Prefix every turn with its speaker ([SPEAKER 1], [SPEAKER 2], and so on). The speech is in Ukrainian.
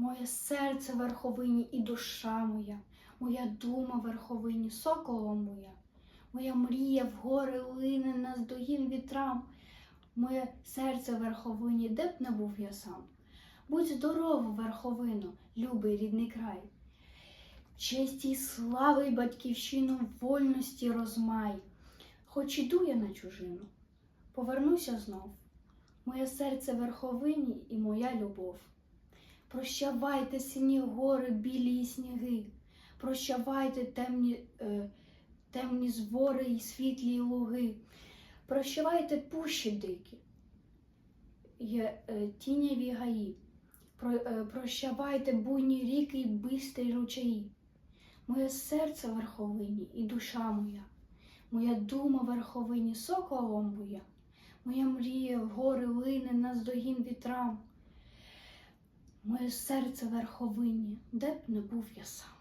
[SPEAKER 1] Моє серце верховині і душа моя, моя дума верховині, соколом моя, моя мрія в гори лине на здогін вітрам, моє серце верховині, де б не був я сам. Будь здорова, верховино, любий рідний край. Честі слави батьківщину вольності розмай. Хоч іду я на чужину, повернуся знов. Моє серце верховині і моя любов. Прощавайте сині гори, білі і сніги, прощавайте темні, е, темні звори і світлі луги, прощавайте пущі дикі, є, е, тіняві гаї, Про, е, прощавайте буйні ріки й бистрі ручаї. Моє серце верховині і душа моя, моя дума верховині, соколом моя, моя мрія гори лине на здогін вітрам. Моє серце верховині, де б не був я сам.